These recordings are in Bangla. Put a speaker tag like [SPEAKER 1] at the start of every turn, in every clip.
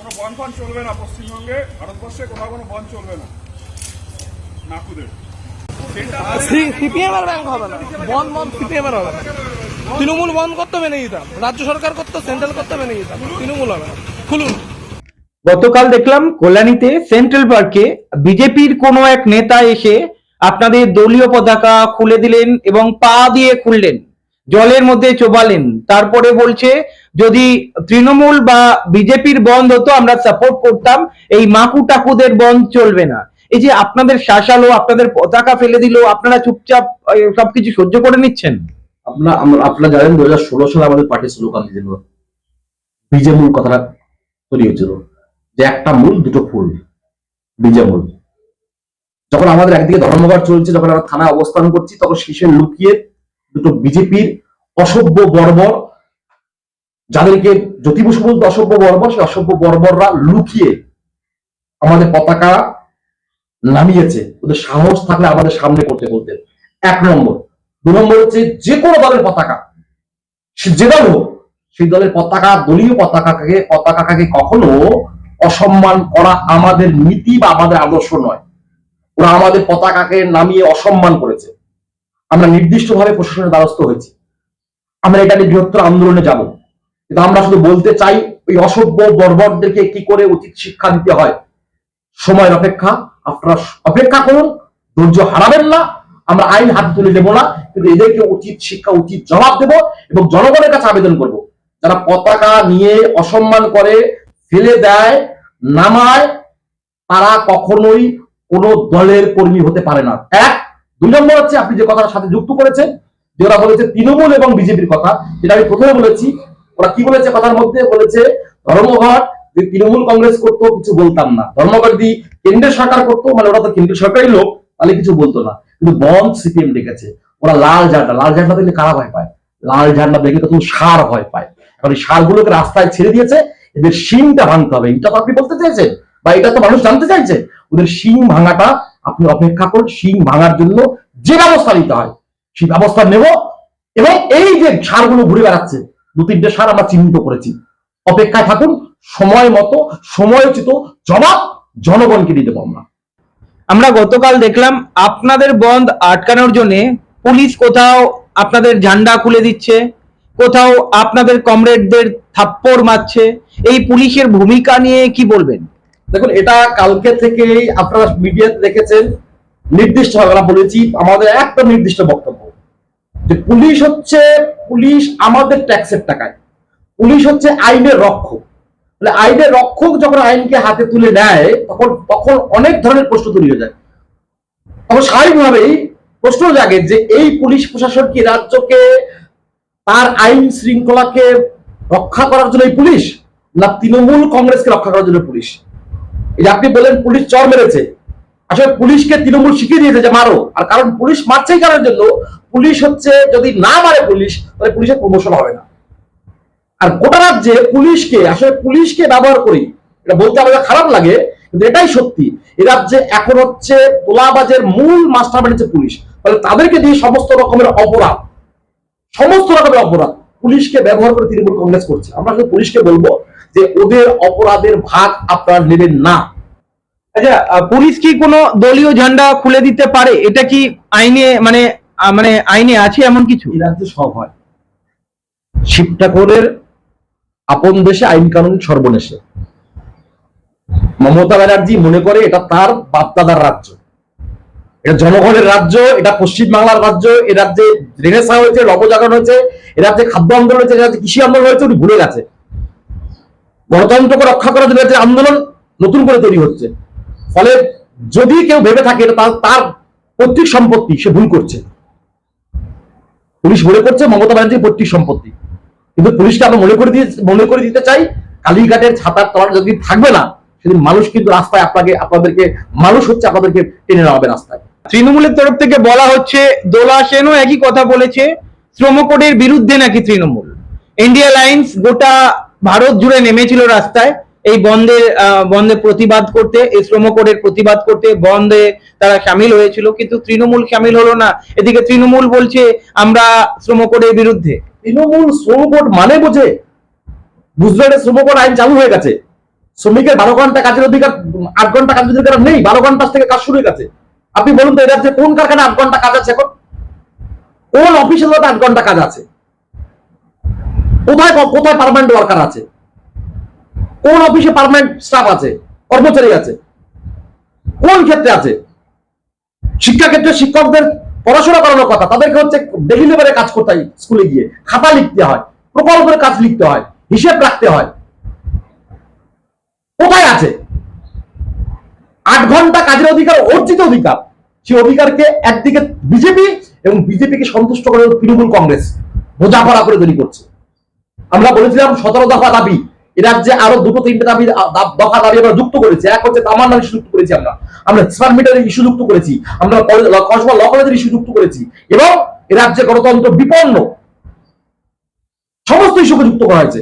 [SPEAKER 1] কোনো বন ফন চলবে না পশ্চিমবঙ্গে ভারতবর্ষে কোথাও কোনো বন চলবে না। নাকুদের।
[SPEAKER 2] সিপিএম ব্যাংক হবে না। বন্ধ বন্ধ সিপিএম হবে না। তৃণমূল বন্ধ করতে মেনে দিতাম রাজ্য সরকার করতো সেন্ট্রাল করতে মেনে দিতাম তৃণমূল হবে না। খুলুন।
[SPEAKER 3] গতকাল দেখলাম কল্যাণীতে সেন্ট্রাল পার্কে বিজেপির কোনো এক নেতা এসে আপনাদের দলীয় পতাকা খুলে দিলেন এবং পা দিয়ে খুললেন। জলের মধ্যে চোবালেন। তারপরে বলছে যদি তৃণমূল বা বিজেপির বন্ধ হতো, আমরা সাপোর্ট করতাম, এই মাকু টাকুদের বন্ধ চলবে না। এই যে আপনাদের শাসালো, আপনাদের পতাকা ফেলে দিল, আপনারা চুপচাপ সবকিছু সহ্য করে নিচ্ছেন?
[SPEAKER 4] আপনার আপনারা জানেন দু হাজার ষোলো সালে আমাদের পার্টি স্লোগান দিয়েছিল বীজে মূল কথাটা তৈরি হয়েছিল যে একটা মূল, দুটো ফুল বীজে মূল যখন আমাদের একদিকে ধর্মঘট চলছে, যখন আমরা থানায় অবস্থান করছি, তখন শীর্ষে লুকিয়ে দুটো বিজেপির অসভ্য বর্বর যাদেরকে জ্যোতি বসু বলতে অসভ্য বর্বর সেই অসভ্য বর্বররা লুকিয়ে আমাদের পতাকা নামিয়েছে। ওদের সাহস থাকলে আমাদের সামনে করতে বলতে এক নম্বর। দু নম্বর হচ্ছে যে কোনো দলের পতাকা। সে যে দল হোক, সেই দলের পতাকা, দলীয় পতাকাকে পতাকাকে কখনো অসম্মান করা আমাদের নীতি বা আমাদের আদর্শ নয়। ওরা আমাদের পতাকাকে নামিয়ে অসম্মান করেছে। আমরা নির্দিষ্টভাবে প্রশাসনের দ্বারস্থ হয়েছি। আমরা এটা নিয়ে বৃহত্তর আন্দোলনে যাব। কিন্তু আমরা শুধু বলতে চাই, ওই অসভ্য বর্বরদেরকে কি করে উচিত শিক্ষা দিতে হয়? সময়ের অপেক্ষা, আপনারা অপেক্ষা করুন, ধৈর্য হারাবেন না, আমরা আইন হাতে তুলে দেবো না, কিন্তু এদেরকে উচিত শিক্ষা, উচিত জবাব দেব এবং জনগণের কাছে আবেদন করব। যারা পতাকা নিয়ে অসম্মান করে, ফেলে দেয়, নামায়, তারা কখনোই কোন দলের কর্মী হতে পারে না। এক, দুই নম্বর হচ্ছে আপনি যে কথার সাথে যুক্ত করেছেন যে ওরা বলেছে তৃণমূল এবং বিজেপির কথা, যেটা আমি প্রথমে বলেছি ওরা কি বলেছে কথার মধ্যে? বলেছে, ধর্মঘট, যে তৃণমূল কংগ্রেস করতো, কিছু বলতাম না। ধর্মঘট যদি কেন্দ্রের সরকার করতো মানে ওরা তো কেন্দ্রের সরকারি লোক, তাহলে কিছু বলতো না। কিন্তু বন্ধ সিপিএম ডেকেছে। ওরা লাল ঝান্ডা লাল ঝান্ডা দেখলে কারা ভয় পায়? লাল ঝান্ডা দেখলে তখন সার ভয় পায়। এখন এই সারগুলোকে রাস্তায় ছেড়ে দিয়েছে, এদের শিংটা ভাঙতে হবে। এটা তো আপনি বলতে চাইছেন? বা এটা তো মানুষ জানতে চাইছে? ওদের শিং ভাঙাটা আপনি অপেক্ষা করুন, শিং ভাঙার জন্য যে ব্যবস্থা নিতে হয়, সেই ব্যবস্থা নেব এবং এই যে সারগুলো ঘুরে বেড়াচ্ছে দু তিনটে সার আমরা চিহ্নিত করেছি। অপেক্ষায় থাকুন সময় মতো সময়োচিত জবাব জনগণকে দিয়ে দেবো আমরা।
[SPEAKER 3] আমরা গতকাল দেখলাম আপনাদের বন্ধ আটকানোর জন্য পুলিশ কোথাও আপনাদের ঝান্ডা খুলে দিচ্ছে কোথাও আপনাদের কমরেডদের থাপ্পড় মারছে। এই পুলিশের ভূমিকা নিয়ে কি বলবেন?
[SPEAKER 4] দেখুন এটা কালকে থেকেই আপনারা মিডিয়াতে দেখেছেন নির্দিষ্ট আমরা বলেছি আমাদের একটা নির্দিষ্ট বক্তব্য। যে পুলিশ হচ্ছে, পুলিশ আমাদের ট্যাক্সের টাকায়। পুলিশ হচ্ছে আইনের রক্ষক। মানে আইনের রক্ষক যখন আইনকে হাতে তুলে নেয়, তখন তখন অনেক ধরনের প্রশ্ন তৈরি হয়ে যায়। তখন স্বাভাবিকভাবেই প্রশ্ন জাগে যে এই পুলিশ প্রশাসন কি রাজ্যকে তার আইন শৃঙ্খলাকে রক্ষা করার জন্য পুলিশ, না তৃণমূল কংগ্রেসকে রক্ষা করার জন্য পুলিশ? এই যে আপনি বলেন পুলিশ চর মেরেছে। আসলে পুলিশকে তৃণমূল শিখিয়ে দিয়েছে যে মারো। আর কারণ পুলিশ মারছেই কারোর জন্য? পুলিশ হচ্ছে, যদি না মারে পুলিশ, তাহলে পুলিশের প্রমোশন হবে না। আর গোটা রাজ্যে পুলিশকে, আসলে পুলিশকে ব্যবহার করি, এটা বলতে আমাদের খারাপ লাগে, কিন্তু এটাই সত্যি। এ রাজ্যে এখন হচ্ছে তোলাবাজের মূল মাস্টার হচ্ছে পুলিশ। ফলে তাদেরকে দিয়ে সমস্ত রকমের অপরাধ, সমস্ত রকমের অপরাধ পুলিশকে ব্যবহার করে তৃণমূল কংগ্রেস করছে। আমরা শুধু পুলিশকে বলব যে ওদের অপরাধের ভাগ আপনারা নেবেন না।
[SPEAKER 3] আচ্ছা পুলিশ কি কোনো দলীয় ঝান্ডা খুলে দিতে পারে? এটা কি আইনে মানে মানে আইনে আছে এমন কিছু?
[SPEAKER 4] রাজ্যে সব হয়। শিব ঠাকুরের আপন দেশে আইন কানুন সর্বনেশে। মমতা ব্যানার্জি মনে করে এটা তার বাপদাদার রাজ্য। এটা জনগণের রাজ্য, এটা পশ্চিম বাংলার রাজ্য, এ রাজ্যে রেনেসা হয়েছে, নবজাগরণ হয়েছে, এ রাজ্যে খাদ্য আন্দোলন হয়েছে, এ রাজ্যে কৃষি আন্দোলন হয়েছে, উনি ভুলে গেছে। গণতন্ত্রকে রক্ষা করার জন্য আন্দোলন নতুন করে তৈরি হচ্ছে। ফলে যদি কেউ ভেবে থাকে তার পৈতৃক সম্পত্তি, সে ভুল করছে। পুলিশ মনে করছে মমতা ব্যানার্জির পৈতৃক সম্পত্তি। কিন্তু পুলিশকে আমরা মনে করে দিয়ে মনে করে দিতে চাই, কালীঘাটের ছাতার তলার যদি থাকবে না, সেদিন মানুষ কিন্তু রাস্তায় আপনাকে আপনাদেরকে মানুষ হচ্ছে আপনাদেরকে টেনে নেওয়া হবে রাস্তায়।
[SPEAKER 3] তৃণমূলের তরফ থেকে বলা হচ্ছে, দোলা সেনও একই কথা বলেছে শ্রম কোডের বিরুদ্ধে নাকি তৃণমূল? ইন্ডিয়া লাইন্স গোটা ভারত জুড়ে নেমেছিল রাস্তায়। এই বন্ধের বন্ধে প্রতিবাদ করতে, এই শ্রম কোডের প্রতিবাদ করতে বন্ধে তারা সামিল হয়েছিল। কিন্তু তৃণমূল সামিল হলো না। এদিকে তৃণমূল বলছে, আমরা শ্রম কোডের বিরুদ্ধে।
[SPEAKER 4] তৃণমূল শ্রম কোড মানে বোঝে? গুজরাটের শ্রম কোড আইন চালু হয়ে গেছে। শ্রমিকের বারো ঘণ্টা কাজের অধিকার, আট ঘণ্টা কাজের অধিকার নেই, বারো ঘণ্টা থেকে কাজ শুরু হয়ে গেছে। আপনি বলুন তো যে কোন কারখানা আট ঘণ্টা কাজ আছে এখন? কোন মধ্যে আট ঘণ্টা কাজ আছে? কোথায় কোথায় পার্মানেন্ট ওয়ার্কার আছে? কোন অফিসে পার্মানেন্ট স্টাফ আছে? কর্মচারী আছে? কোন ক্ষেত্রে আছে? শিক্ষা ক্ষেত্রে শিক্ষকদের পড়াশোনা করানোর কথা। তাদেরকে হচ্ছে ডেলি লেবারে কাজ করতে হয় স্কুলে গিয়ে। খাতা লিখতে হয় প্রকল্পের কাজ লিখতে হয়, হিসেব রাখতে হয়। কোথায় আছে? আট ঘণ্টা কাজের অধিকার, অর্জিত অধিকার। সেই অধিকারকে একদিকে বিজেপি এবং বিজেপিকে সন্তুষ্ট করে তৃণমূল কংগ্রেস। বোঝাপড়া করে তৈরি করছে। আমরা বলেছিলাম সতেরো দফা দাবি। রাজ্যে আরও দুটো তিনটে দাবি দফা দাবি আমরা যুক্ত করেছি। এক হচ্ছে তামান্নার ইস্যু যুক্ত করেছি আমরা। আমরা স্মার্ট মিটারের ইস্যু যুক্ত করেছি। আমরা কসবা ল কলেজের ইস্যু যুক্ত করেছি। এবং এ রাজ্যে গণতন্ত্র বিপন্ন। সমস্ত ইস্যুকে যুক্ত করা হয়েছে।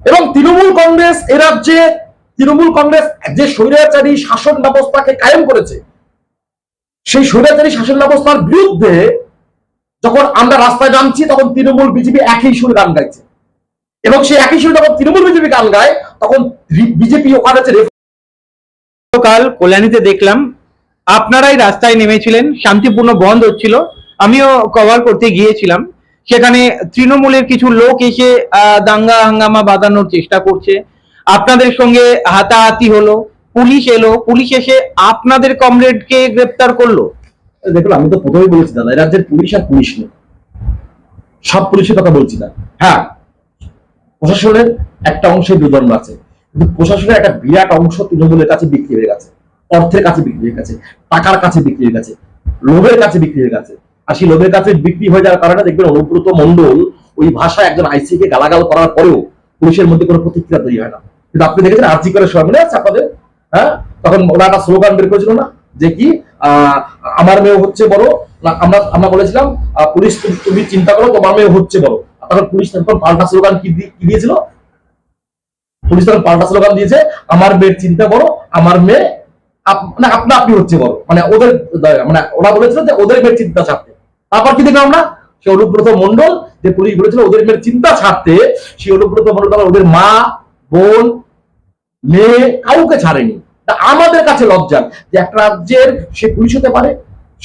[SPEAKER 4] এবং তৃণমূল কংগ্রেস এ রাজ্যে, তৃণমূল কংগ্রেস যে স্বৈরাচারী শাসন ব্যবস্থাকে কায়েম করেছে, সেই স্বৈরাচারী শাসন ব্যবস্থার বিরুদ্ধে যখন আমরা রাস্তায় নামছি, তখন তৃণমূল বিজেপি একই সুরে গান গাইছে। এবং সেই একই সুরে যখন তৃণমূল বিজেপি গান গায় তখন বিজেপি ওখানে
[SPEAKER 3] গতকাল কল্যাণীতে দেখলাম আপনারাই রাস্তায় নেমেছিলেন শান্তিপূর্ণ বন্ধ হচ্ছিল। আমিও কভার করতে গিয়েছিলাম। সেখানে তৃণমূলের কিছু লোক এসে দাঙ্গা হাঙ্গামা বাঁধানোর চেষ্টা করছে। আপনাদের সঙ্গে হাতাহাতি হলো পুলিশ এলো পুলিশ এসে আপনাদের কমরেডকে গ্রেপ্তার করল।
[SPEAKER 4] দেখুন আমি তো প্রথমেই বলেছি দাদা রাজ্যের পুলিশ আর পুলিশ নেই সব পুলিশের কথা বলছি না হ্যাঁ। প্রশাসনের একটা অংশে দুর্দণ্ড আছে। কিন্তু প্রশাসনের একটা বিরাট অংশ তৃণমূলের কাছে বিক্রি হয়ে গেছে। অর্থের কাছে বিক্রি হয়ে গেছে, টাকার কাছে বিক্রি হয়ে গেছে, লোভের কাছে বিক্রি হয়ে গেছে। আর সেই লোভের কাছে বিক্রি হয়ে যাওয়ার কারণে দেখবেন অনুব্রত মন্ডল ওই ভাষায় একজন আইসি কে গালাগাল করার পরেও পুলিশের মধ্যে কোনো প্রতিক্রিয়া তৈরি হয় না। কিন্তু আপনি দেখেছেন আর্জি করে সময় মনে আছে আপনাদের? হ্যাঁ? তখন ওরা একটা স্লোগান বের করেছিল না? যে কি আমার মেয়ে হচ্ছে বড়, না, আমরা আমরা বলেছিলাম পুলিশ তুমি- চিন্তা করো, তোমার মেয়ে হচ্ছে বড়। তখন পুলিশ তখন পাল্টা স্লোগান কি দিয়েছিল? পুলিশ তখন পাল্টা স্লোগান দিয়েছে, আমার মেয়ের চিন্তা করো, আমার মেয়ে মানে আপনা আপনি হচ্ছে বড়। মানে ওদের মানে ওরা বলেছিল যে ওদের মেয়ের চিন্তা ছাড়তে। তারপর কি দেখলাম আমরা? সে অনুব্রত মন্ডল যে পুলিশ বলেছিল ওদের মেয়ের চিন্তা ছাড়তে সেই অনুব্রত মন্ডল ওদের মা, বোন, মেয়ে কাউকে ছাড়েনি। আমাদের কাছে লজ্জার যে একটা রাজ্যের সে পুলিশ হতে পারে,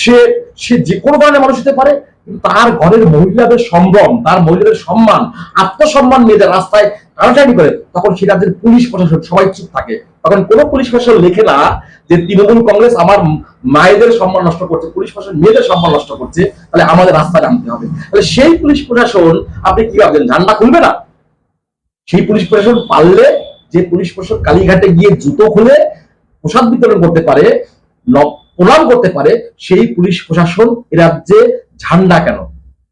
[SPEAKER 4] সে সে যে কোনো ধরনের মানুষ হতে পারে তার ঘরের মহিলাদের সম্ভ্রম, তার মহিলাদের সম্মান, আত্মসম্মান নিয়ে রাস্তায় টানাটানি করে, তখন সে রাজ্যের পুলিশ প্রশাসন সবাই চুপ থাকে। তখন কোনো পুলিশ প্রশাসন লেখে না যে তৃণমূল কংগ্রেস আমার মায়েদের সম্মান নষ্ট করছে, পুলিশ প্রশাসন মেয়েদের সম্মান নষ্ট করছে, তাহলে আমাদের রাস্তায় নামতে হবে। তাহলে সেই পুলিশ প্রশাসন, আপনি কি ভাবছেন, ঝান্ডা খুলবে না? সেই পুলিশ প্রশাসন পারলে যে পুলিশ প্রশাসন কালীঘাটে গিয়ে জুতো খুলে প্রসাদ বিতরণ করতে পারে প্রণাম করতে পারে, সেই পুলিশ প্রশাসন এ রাজ্যে ঝান্ডা কেন?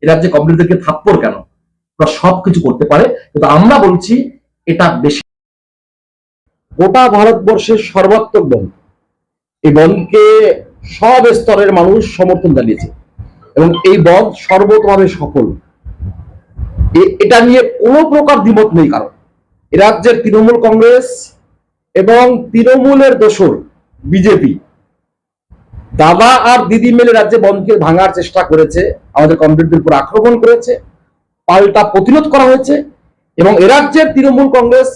[SPEAKER 4] এ রাজ্যে কমপ্লিটদেরকে থাপ্পড় কেন? ওরা সবকিছু করতে পারে, কিন্তু আমরা বলছি এটা বেশি। গোটা ভারতবর্ষের সর্বাত্মক বন্ধ এই বন্ধকে সব স্তরের মানুষ সমর্থন জানিয়েছে। এবং এই বন্ধ সর্বতভাবে সফল। এটা নিয়ে কোনো প্রকার দ্বিমত নেই কারণ এ রাজ্যের তৃণমূল কংগ্রেস এবং তৃণমূলের দোসর বিজেপি দাদা আর দিদি মিলে রাজ্যে বন্ধকে ভাঙার চেষ্টা করেছে, আমাদের কমরেডদের উপর আক্রমণ করেছে, পাল্টা প্রতিরোধ করা হয়েছে, এবং এ রাজ্যের তৃণমূল কংগ্রেস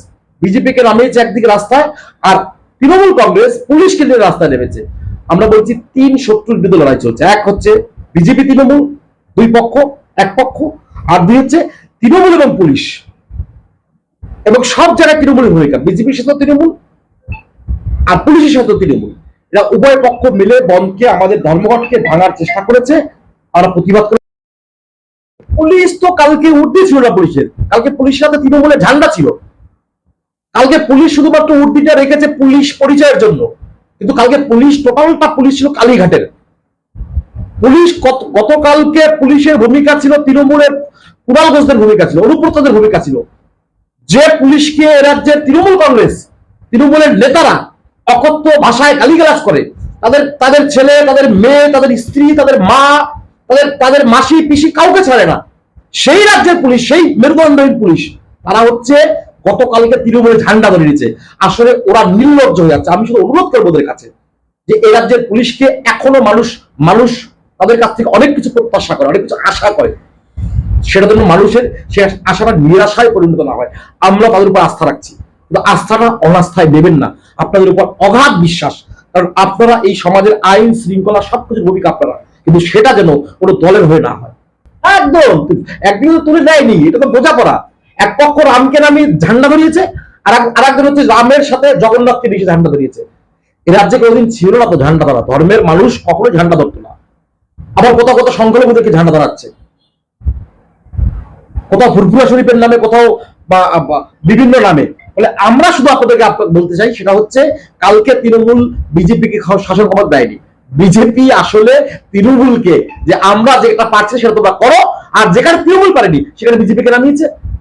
[SPEAKER 4] বিজেপিকে নামিয়েছে একদিকে রাস্তায়, আর তৃণমূল কংগ্রেস পুলিশকে নিয়ে রাস্তায় নেমেছে। আমরা বলছি তিন শত্রুর বিরুদ্ধে লড়াই চলছে। এক হচ্ছে বিজেপি তৃণমূল, দুই পক্ষ, এক পক্ষ, আর দুই হচ্ছে তৃণমূল এবং পুলিশ। এবং সব জায়গায় তৃণমূলের ভূমিকা। বিজেপির সাথে তৃণমূল, আর পুলিশের সাথে তৃণমূল। এরা উভয় পক্ষ মিলে বনকে, আমাদের ধর্মঘটকে ভাঙার চেষ্টা করেছে, আমরা প্রতিবাদ করে পুলিশ তো কালকে উর্দি ছিল না পুলিশের। কালকে পুলিশের সাথে তৃণমূলের ঝান্ডা ছিল। কালকে পুলিশ শুধুমাত্র উর্দিটা রেখেছে পুলিশ পরিচয়ের জন্য। কিন্তু কালকে পুলিশ টোটালটা পুলিশ ছিল কালীঘাটের। পুলিশ গত- গতকালকে পুলিশের ভূমিকা ছিল তৃণমূলের কুণাল ঘোষদের ভূমিকা ছিল অনুব্রতদের ভূমিকা ছিল। যে পুলিশকে এ রাজ্যের তৃণমূল কংগ্রেস, তৃণমূলের নেতারা অকথ্য ভাষায় গালিগালাজ করে। তাদের তাদের ছেলে, তাদের মেয়ে, তাদের স্ত্রী, তাদের মা, তাদের তাদের মাসি, পিসি কাউকে ছাড়ে না। সেই রাজ্যের পুলিশ, সেই মেরুদণ্ডহীন পুলিশ, তারা হচ্ছে গতকালকে তৃণমূলের ঝান্ডা ধরে নিয়েছে। আসলে ওরা নির্লজ্জ হয়ে যাচ্ছে। আমি শুধু অনুরোধ করব ওদের কাছে যে এই রাজ্যের পুলিশকে এখনও মানুষ মানুষ তাদের কাছ থেকে অনেক কিছু প্রত্যাশা করে, অনেক কিছু আশা করে। সেটা যেন মানুষের সে আশাটা নিরাশায় পরিণত না হয়। আমরা তাদের উপর আস্থা রাখছি। কিন্তু আস্থাটা অনাস্থায় দেবেন না। আপনাদের উপর অগাধ বিশ্বাস। কারণ আপনারা এই সমাজের আইন শৃঙ্খলা সবকিছুর ভূমিকা আপনারা। কিন্তু সেটা যেন কোনো দলের হয়ে না হয়। একদম! একদিন তো তুলে দেয়নি। এটা তো বোঝাপড়া। এক পক্ষ রামকে নামে ঝান্ডা ধরিয়েছে, আর আর একজন হচ্ছে রামের সাথে জগন্নাথকে বেশি ঝান্ডা ধরিয়েছে। এ রাজ্যে কোনোদিন ছিল না তো ঝান্ডা ধরা। ধর্মের মানুষ কখনো ঝান্ডা ধরতো না। আবার কোথাও কোথাও সংখ্যালঘুদেরকে ঝান্ডা ধরাচ্ছে। কোথাও ফুরফুরা শরীফের নামে কোথাও বা বিভিন্ন নামে। বলে আমরা শুধু আপনাদেরকে আপ- বলতে চাই, সেটা হচ্ছে কালকে তৃণমূল বিজেপিকে শাসন ক্ষমতা দেয়নি। বিজেপি আসলে তৃণমূলকে যে আমরা যেটা পারছি সেটা তোমরা করো, আর যেখানে তৃণমূল পারেনি, সেখানে বিজেপিকে নামিয়েছে।